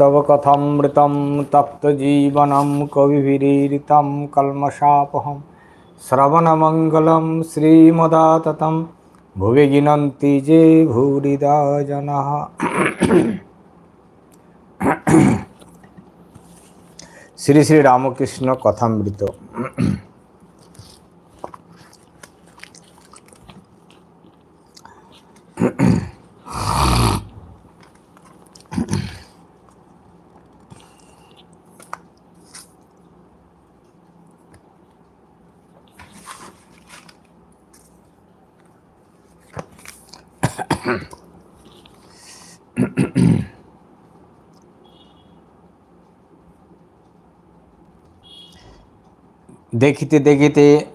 তব কথামৃতম তপ্তজীবনম কবিভিরীরিতম কলমশাপহম শ্রবণমঙ্গলম শ্রীমদাত ভুবে গিনন্তি যে ভূরিদা জন শ্রী শ্রী রামকৃষ্ণ কথামৃত দেখিতে দেখিতে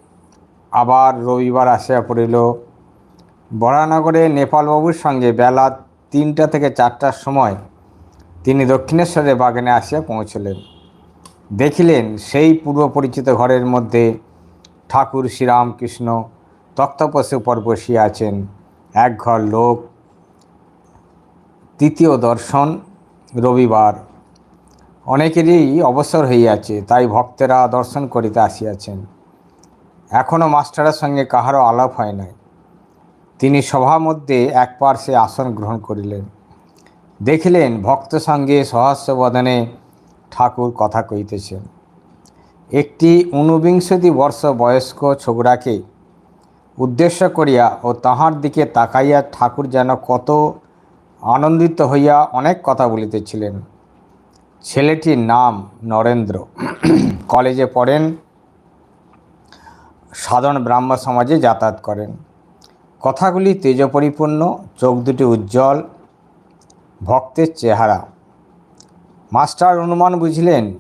আবার রবিবার আসিয়া পড়িল। বরানগরে নেপালবাবুর সঙ্গে বেলা তিনটা থেকে চারটার সময় তিনি দক্ষিণেশ্বরে বাগানে আসিয়া পৌঁছলেন। দেখিলেন সেই পূর্ব পরিচিত ঘরের মধ্যে ঠাকুর শ্রীরামকৃষ্ণ তক্তপোষে উপর বসিয়া আছেন। এক ঘর লোক তৃতীয় দর্শন রবিবার। অনেকেরই অবসর হইয়াছে, তাই ভক্তেরা দর্শন করিতে আসিয়াছেন। এখনও মাস্টারের সঙ্গে কাহারও আলাপ হয় নাই। তিনি সভা মধ্যে এক পার্শ্বে আসন গ্রহণ করিলেন। দেখিলেন ভক্ত সঙ্গে সহস্র বদনে ঠাকুর কথা কইতেছেন। একটি ঊনবিংশতি বর্ষ বয়স্ক ছোকরাকে উদ্দেশ্য করিয়া ও তাহার দিকে তাকাইয়া ঠাকুর যেন কত আনন্দিত হইয়া অনেক কথা বলিতেছিলেন। ছেলেটির নাম নরেন্দ্র। কলেজে পড়েন। সাধারণ ব্রাহ্ম সমাজে যাতায়াত করেন। কথাগুলি তেজপরিপূর্ণ, চোখ দুটি উজ্জ্বল, ভক্তের চেহারা। মাস্টার অনুমান বুঝলেন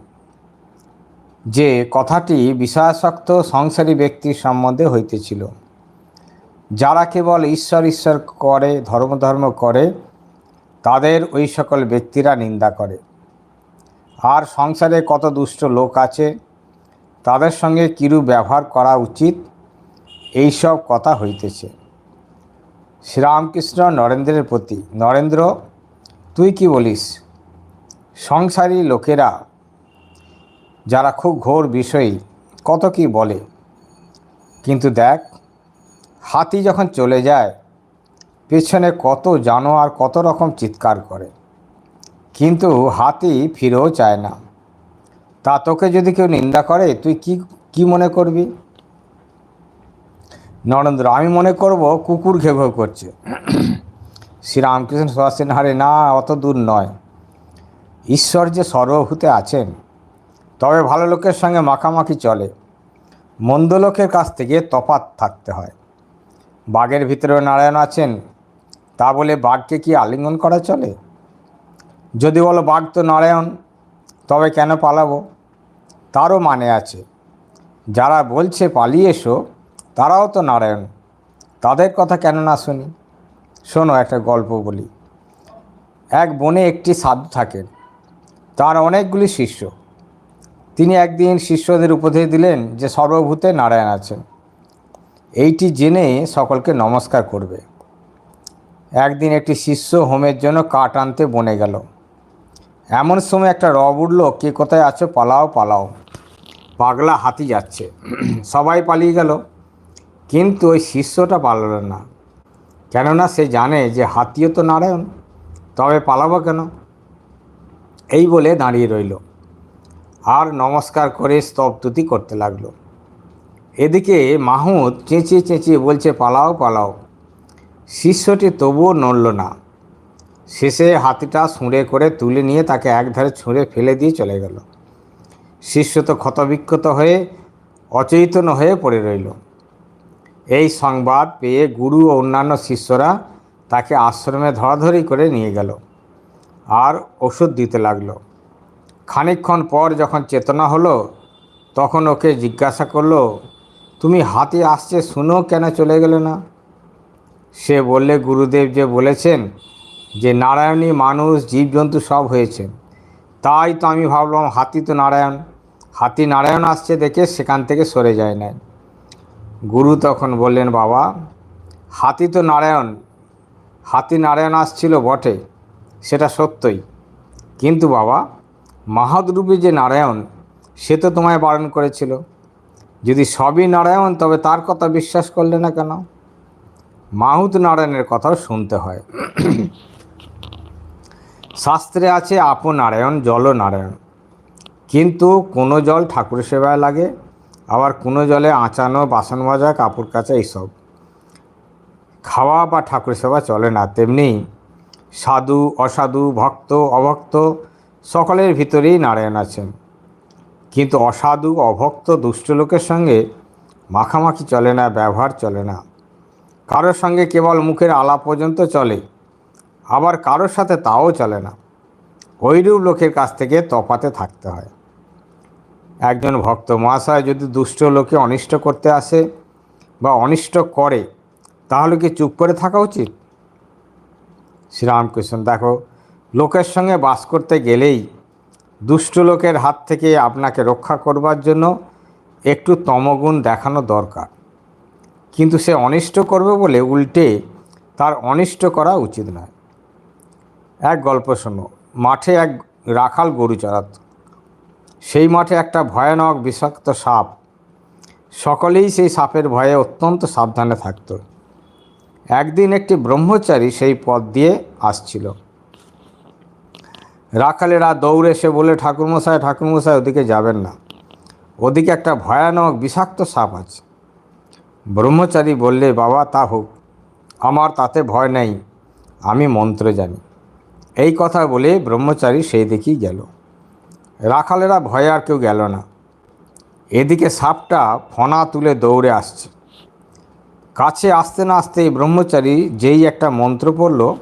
যে, কথাটি বিষয়াসক্ত, সংসারী ব্যক্তির সম্বন্ধে হইতেছিল। যারা কেবল ঈশ্বর ঈশ্বর করে ধর্ম ধর্ম করে তাদের ওই সকল ব্যক্তিরা নিন্দা করে। আর সংসারে কত দুষ্ট লোক আছে, তাদের সঙ্গে কিরূপ ব্যবহার করা উচিত এইসব কথা হইতেছে। শ্রীরামকৃষ্ণ নরেন্দ্রের প্রতি, নরেন্দ্র, তুই কি বলিস? সংসারী লোকেরা, যারা খুব ঘোর বিষয়ী, কত কি বলে? কিন্তু দেখ, হাতি যখন চলে যায় পেছনে কত জানোয়ার কত রকম চিৎকার করে। কিন্তু হাতি ফিরেও চায় না। তা তোকে যদি কেউ নিন্দা করে, তুই কি কি মনে করবি? নরেন্দ্র, আমি মনে করব কুকুর ঘেউ করছে। শ্রীরামকৃষ্ণ সুভাষেন হারে না, অত দূর নয়। ঈশ্বর যে সর্বভূতে আছেন, তবে ভালো লোকের সঙ্গে মাখামাখি চলে। মন্দ লোকের কাছ থেকে তফাত থাকতে হয়। বাঘের ভিতরেও নারায়ণ আছেন তা বলে বাঘকে কি আলিঙ্গন করা চলে? যদি বলো বাঘ তো নারায়ণ, তবে কেন পালাবো? তারও মানে আছে। যারা বলছে পালিয়ে এসো, তারাও তো নারায়ণ। তাদের কথা কেন না শুনি? শোনো, একটা গল্প বলি। এক বনে একটি সাধু থাকেন। তার অনেকগুলি শিষ্য। তিনি একদিন শিষ্যদের উপদেশ দিলেন যে সর্বভূতে নারায়ণ আছেন। এইটি জেনে সকলকে নমস্কার করবে। একদিন একটি শিষ্য হোমের জন্য কাঠ আনতে বনে গেল। এমন সময় একটা রব উঠল, কে কোথায় আছো? পালাও পালাও। পাগলা হাতি যাচ্ছে। সবাই পালিয়ে গেল। কিন্তু ওই শিষ্যটা পালালো না। কেননা সে জানে যে হাতিও তো নারায়ণ, তবে পালাবো কেন? এই বলে দাঁড়িয়ে রইল। আর নমস্কার করে স্তবতুতি করতে লাগল। এদিকে মাহুদ চেঁচিয়ে চেঁচিয়ে বলছে, পালাও পালাও। শিষ্যটি তবুও নড়ল না। শেষে হাতিটা ছুঁড়ে করে তুলে নিয়ে তাকে একধারে ছুঁড়ে ফেলে দিয়ে চলে গেল। শিষ্য তো ক্ষতবিক্ষত হয়ে অচৈতন্য হয়ে পড়ে রইল। এই সংবাদ পেয়ে গুরু ও অন্যান্য শিষ্যরা তাকে আশ্রমে ধরাধরি করে নিয়ে গেল আর ওষুধ দিতে লাগল। খানিকক্ষণ পর যখন চেতনা হলো, তখন ওকে জিজ্ঞাসা করল, তুমি হাতি আসছে শুনো কেন চলে গেলে না? সে বললে, গুরুদেব যে বলেছেন যে নারায়ণী মানুষ, জীবজন্তু সব হয়েছেন তাই তো আমি ভাবলাম, হাতি তো নারায়ণ। হাতি নারায়ণ আসছে দেখে সেখান থেকে সরে যায় না গুরু তখন বললেন, বাবা, হাতি তো নারায়ণ। হাতি নারায়ণ আসছিল বটে, সেটা সত্যই। কিন্তু বাবা, মাহাদরূপী যে নারায়ণ, সে তো তোমায় বারণ করেছিল। যদি সবই নারায়ণ, তবে তার কথা বিশ্বাস করলে না কেন? মাহুত নারায়ণের কথাও শুনতে হয়। শাস্ত্রে আছে, আপ নারায়ণ জল নারায়ণ। কিন্তু কোনো জল ঠাকুর সেবায় লাগে? আবার কোনো জলে আঁচানো, বাসন মাজা, কাপড় কাচা, এইসব। খাওয়া বা ঠাকুর সেবা চলে না, তেমনি সাধু, অসাধু, ভক্ত, অভক্ত সকলের ভিতরেই নারায়ণ আছেন। কিন্তু অসাধু, অভক্ত, দুষ্ট লোকের সঙ্গে মাখামাখি চলে না, ব্যবহার চলে না। কারোর সঙ্গে কেবল মুখের আলাপ পর্যন্ত চলে, আবার কারোর সাথে তাও চলে না। ওইরূপ লোকের কাছ থেকে তফাতে থাকতে হয়। একজন ভক্ত মহাশয় যদি দুষ্ট লোকে অনিষ্ট করতে আসে বা অনিষ্ট করে, তাহলে কি চুপ করে থাকা উচিত? শ্রীরামকৃষ্ণ, দেখো, লোকের সঙ্গে বাস করতে গেলেই দুষ্ট লোকের হাত থেকে আপনাকে রক্ষা করবার জন্য একটু তমগুণ দেখানো দরকার। কিন্তু সে অনিষ্ট করবে বলে উল্টে তার অনিষ্ট করা উচিত নয়। এক গল্প শোনো। মাঠে এক রাখাল গরু চড়াত। সেই মাঠে একটা ভয়ানক বিষাক্ত সাপ। সকলেই সেই সাপের ভয়ে অত্যন্ত সাবধানে থাকত। একদিন একটি ব্রহ্মচারী সেই পথ দিয়ে আসছিল। রাখালেরা দৌড়ে এসে বলে ঠাকুরমশাই ঠাকুরমশাই ওদিকে যাবেন না। ওদিকে একটা ভয়ানক বিষাক্ত সাপ আছে। ব্রহ্মচারী বললে, বাবা, তা হোক। আমার তাতে ভয় নেই। আমি মন্ত্র জানি। এই কথা বলে ব্রহ্মচারী সেই দিকেই গেল। রাখালেরা ভয়ে আর কেউ গেল না। এদিকে সাপটা ফনা তুলে দৌড়ে আসছে। কাছে আসতে না আসতেই ব্রহ্মচারী যেই একটা মন্ত্র পড়ল,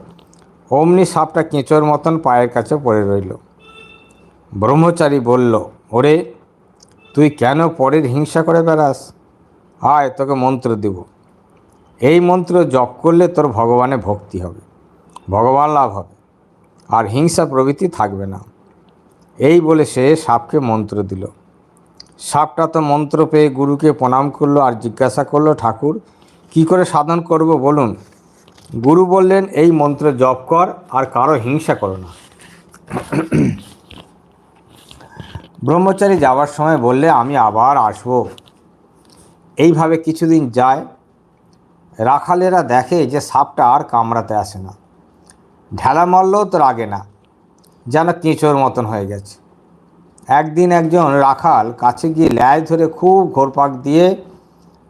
অমনি সাপটা কেঁচোর মতন পায়ের কাছে পড়ে রইল। ব্রহ্মচারী বলল, ওরে, তুই কেন পরের হিংসা করে বেড়াস? আয়, তোকে মন্ত্র দেব। এই মন্ত্র জপ করলে তোর ভগবানে ভক্তি হবে, ভগবান লাভ হবে, আর হিংসা প্রভৃতি থাকবে না। এই বলে সে সাপকে মন্ত্র দিল। সাপটা তো মন্ত্র পেয়ে গুরুকে প্রণাম করল আর জিজ্ঞাসা করল, ঠাকুর, কি করে সাধন করব বলুন? গুরু বললেন, এই মন্ত্র জপ কর আর কারও হিংসা করো না। ব্রহ্মচারী যাওয়ার সময় বললে, আমি আবার আসব। এইভাবে কিছুদিন যায়, রাখালেরা দেখে যে সাপটা আর কামড়াতে আসে না। ঢেলা মারলেও তো রাগে না, যেন কেঁচোর মতন হয়ে গেছে। একদিন একজন রাখাল কাছে গিয়ে ল্যায় ধরে খুব ঘোরপাক দিয়ে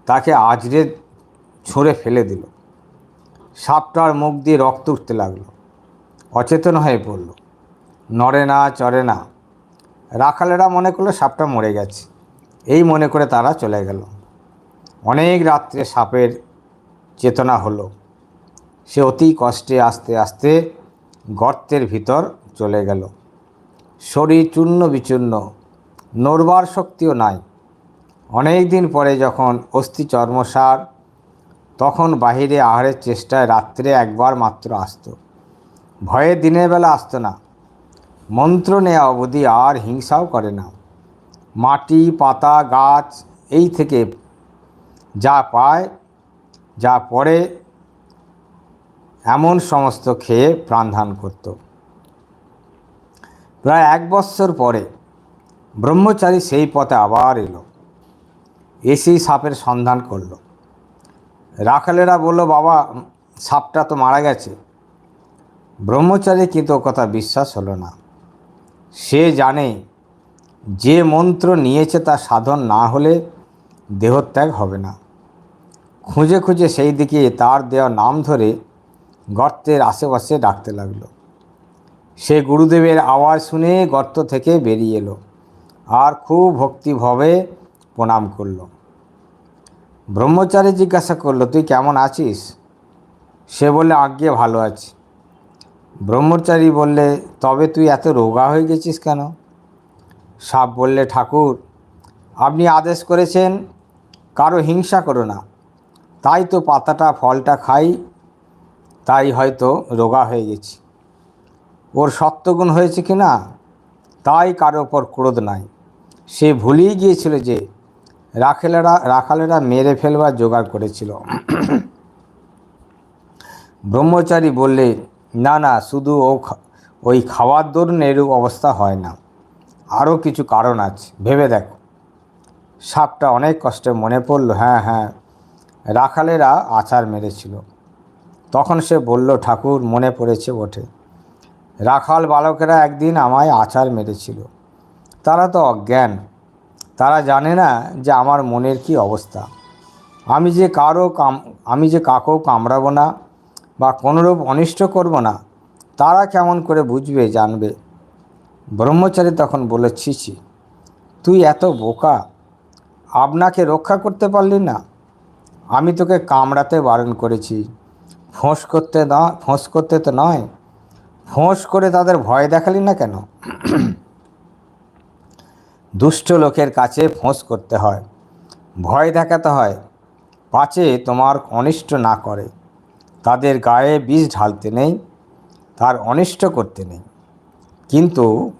তাকে আজরে ছুঁড়ে ফেলে দিল। সাপটার মুখ দিয়ে রক্ত উঠতে লাগল। অচেতন হয়ে পড়ল। নড়ে না, চড়ে না। রাখালেরা মনে করল সাপটা মরে গেছে। এই মনে করে তারা চলে গেল। অনেক রাত্রে সাপের চেতনা হলো। সে অতি কষ্টে আস্তে আস্তে গর্তের ভিতর চলে গেল। শরীর চূর্ণ বিচূর্ণ, নড়বার শক্তিও নাই। অনেক দিন পরে যখন অস্থি চর্মসার, তখন বাহিরে আহারের চেষ্টায় রাত্রে একবার মাত্র আসতো। ভয়ে দিনের বেলা আসতো না। মন্ত্র নেওয়া অবধি আর হিংসাও করে না। মাটি, পাতা, গাছ, এই থেকে যা পায়, যা পড়ে, এমন সমস্ত খেয়ে প্রাণধান করত। প্রায় এক বৎসর পরে ব্রহ্মচারী সেই পথে আবার এলো। এসেই সাপের সন্ধান করল। রাখালেরা বলল, বাবা, সাপটা তো মারা গেছে। ব্রহ্মচারী কিন্তু কথা বিশ্বাস হলো না। সে জানে যে মন্ত্র নিয়েছে তা সাধন না হলে দেহত্যাগ হবে না। খুঁজে খুঁজে সেই দিকে তার দেওয়া নাম ধরে গর্তের আশেপাশে ডাকতে লাগল। সে গুরুদেবের আওয়াজ শুনে গর্ত থেকে বেরিয়ে এলো আর খুব ভক্তিভাবে প্রণাম করল। ব্রহ্মচারী জিজ্ঞাসা করল, তুই কেমন আছিস? সে বললে, আজ্ঞে ভালো আছি। ব্রহ্মচারী বললে, তবে তুই এত রোগা হয়ে গেছিস কেন? সাপ বললে, ঠাকুর, আপনি আদেশ করেছেন, কারও হিংসা করো না। তাই তো পাতাটা, ফলটা খাই, তাই হয়তো রোগা হয়ে গেছি। ওর সত্যগুণ হয়েছে কি না? তাই কারও ওপর ক্রোধ নাই। সে ভুলেই গিয়েছিল যে রাখেলেরা, রাখালেরা মেরে ফেলবার জোগাড় করেছিল। ব্রহ্মচারী বললে, না না, শুধু ও ওই খাওয়ার দরুন এরূপ অবস্থা হয় না। আরও কিছু কারণ আছে। ভেবে দেখো। সাপটা অনেক কষ্টে মনে পড়ল হ্যাঁ হ্যাঁ রাখালেরা আচার মেরেছিল। তখন সে বলল, ঠাকুর, মনে পড়েছে বটে। রাখাল বালকেরা একদিন আমায় আচার মেরেছিল। তারা তো অজ্ঞান। তারা জানে না যে আমার মনের কি অবস্থা। আমি যে কারও কাম, আমি যে কাকেও কামড়াবো না বা কোনোরূপ অনিষ্ট করব না, তারা কেমন করে বুঝবে, জানবে? ব্রহ্মচারী তখন বলে ছি, তুই এত বোকা। আপনাকে রক্ষা করতে পারলি না। আমি তোকে কামড়াতে বারণ করেছি। ফোঁস করতে না, ফোঁস করতে তো নয়। ফোঁস করে তাদের ভয় দেখালি না কেন? দুষ্ট লোকের কাছে ফোঁস করতে হয়। ভয় দেখাতে হয়। পাছে তোমার অনিষ্ট না করে। তাদের গায়ে বিষ ঢালতে নেই, তার অনিষ্ট করতে নেই। কিন্তু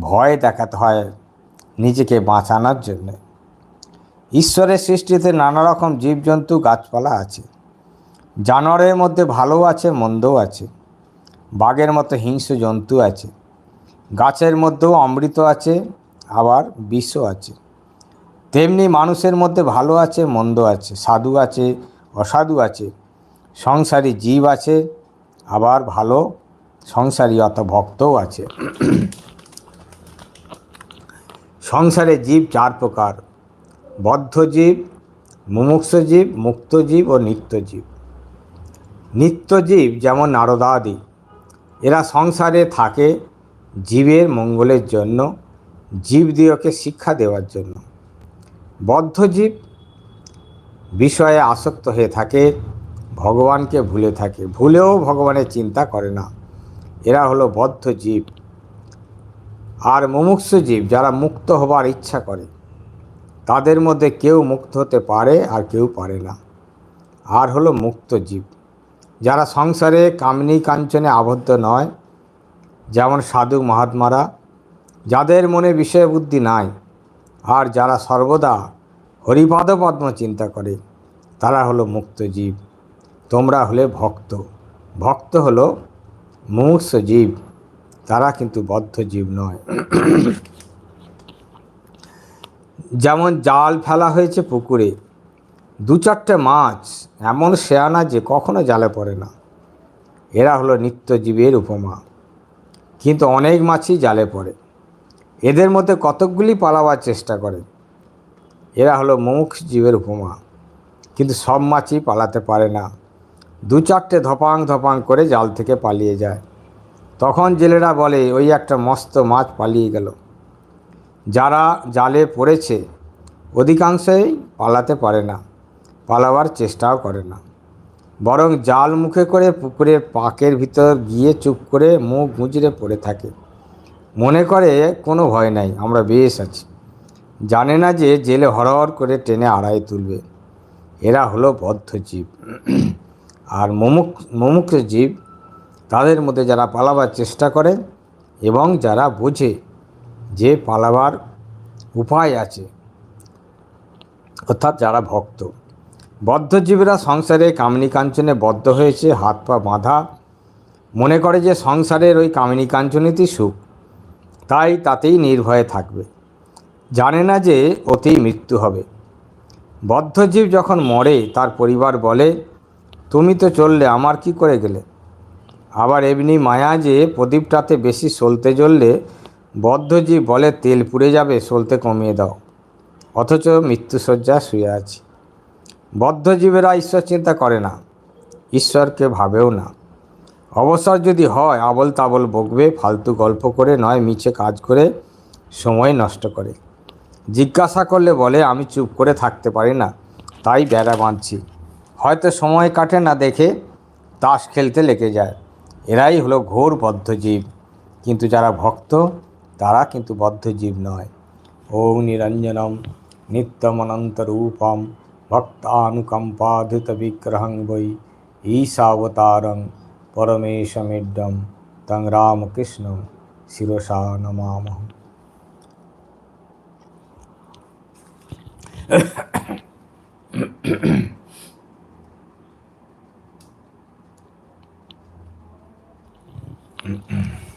ভয় দেখাতে হয় নিজেকে বাঁচানোর জন্য। ঈশ্বরের সৃষ্টিতে নানা রকম জীবজন্তু, গাছপালা আছে। জানোয়ারের মধ্যে ভালো আছে, মন্দও আছে। বাঘের মতো হিংস্র জন্তু আছে। গাছের মধ্যেও অমৃত আছে, আবার বিষও আছে। তেমনি মানুষের মধ্যে ভালো আছে, মন্দ আছে, সাধু আছে, অসাধু আছে। সংসারী জীব আছে, আবার ভালো সংসারী অত ভক্তও আছে। সংসারে জীব চার প্রকার। বদ্ধ জীব মুমুক্ষ জীব ও নিত্যজীব। নিত্যজীব যেমন নারদাদি, এরা সংসারে থাকে জীবের মঙ্গলের জন্য জীবদিওকে শিক্ষা দেওয়ার জন্য। বদ্ধ জীব বিষয়ে আসক্ত হয়ে থাকে, ভগবানকে ভুলে থাকে। ভুলেও ভগবানের চিন্তা করে না। এরা হলো বদ্ধ জীব আর মুমুক্ষু জীব যারা মুক্ত হবার ইচ্ছা করে। তাদের মধ্যে কেউ মুক্ত হতে পারে আর কেউ পারে না। আর হলো মুক্ত জীব। যারা সংসারে কামিনী কাঞ্চনে আবদ্ধ নয়, যেমন সাধু মহাত্মারা, যাদের মনে বিষয় বুদ্ধি নাই, আর যারা সর্বদা হরিপদ পদ্ম চিন্তা করে, তারা হলো মুক্ত জীব। তোমরা হলে ভক্ত। ভক্ত হলো মুমূর্ষ জীব। তারা কিন্তু বদ্ধ জীব নয়। যেমন জাল ফেলা হয়েছে পুকুরে, দু চারটে মাছ, এমন শেয়ানা যে কখনো জালে পড়ে না। এরা হলো নিত্যজীবের উপমা। কিন্তু অনেক মাছই জালে পড়ে। এদের মধ্যে কতকগুলি পালাবার চেষ্টা করে। এরা হলো মুখ জীবের উপমা। কিন্তু সব মাছই পালাতে পারে না। দু চারটে ধপাং ধপাং করে জাল থেকে পালিয়ে যায়। তখন জেলেরা বলে, ওই একটা মস্ত মাছ পালিয়ে গেল। যারা জালে পড়েছে, অধিকাংশই পালাতে পারে না, পালাবার চেষ্টাও করে না। বরং জাল মুখে করে পুকুরের পাকের ভিতর গিয়ে চুপ করে মুখ গুঁজরে পড়ে থাকে। মনে করে, কোনো ভয় নাই, আমরা বেশ আছি। জানে না যে জেলে হরহর করে টেনে আড়াই তুলবে। এরা হলো বদ্ধ জীব। আর মুমুক মুমুক্ষ জীব তাদের মধ্যে যারা পালাবার চেষ্টা করে এবং যারা বোঝে যে পালাবার উপায় আছে। অর্থাৎ যারা ভক্ত। বদ্ধজীবীরা সংসারে কামিনী কাঞ্চনে বদ্ধ হয়েছে, হাত পা বাঁধা। মনে করে যে সংসারের ওই কামিনী কাঞ্চনেতেই সুখ। তাই তাতেই নির্ভয়ে থাকবে। জানে না যে অতেই মৃত্যু হবে। বদ্ধজীব যখন মরে, তার পরিবার বলে, তুমি তো চললে, আমার কি করে গেলে? আবার এমনি মায়া যে প্রদীপটাতে বেশি সলতে জ্বললে বদ্ধজীব বলে, তেল পুড়ে যাবে, সলতে কমিয়ে দাও। অথচ মৃত্যুসজ্জা শুয়ে আছে। বদ্ধজীবেরা ঈশ্বর চিন্তা করে না। ঈশ্বরকে ভাবেও না। অবসর যদি হয় আবল তাবল বকবে, ফালতু গল্প করে নয়, মিছে কাজ করে সময় নষ্ট করে। জিজ্ঞাসা করলে বলে, আমি চুপ করে থাকতে পারি না, তাই বেড়া বাঁধছি। হয়তো সময় কাটে না দেখে তাস খেলতে লেগে যায়। এরাই হলো ঘোর বদ্ধজীব। কিন্তু যারা ভক্ত তারা কিন্তু বদ্ধজীব নয়। ওম নিরঞ্জনম নিত্যমনন্তরূপম ভক্তানুকম্পাধৃত বিগ্রহং বৈ ঈশাবতারং পরমেশমিড্ডম তং রামকৃষ্ণম শিরসা নমামহ। হুম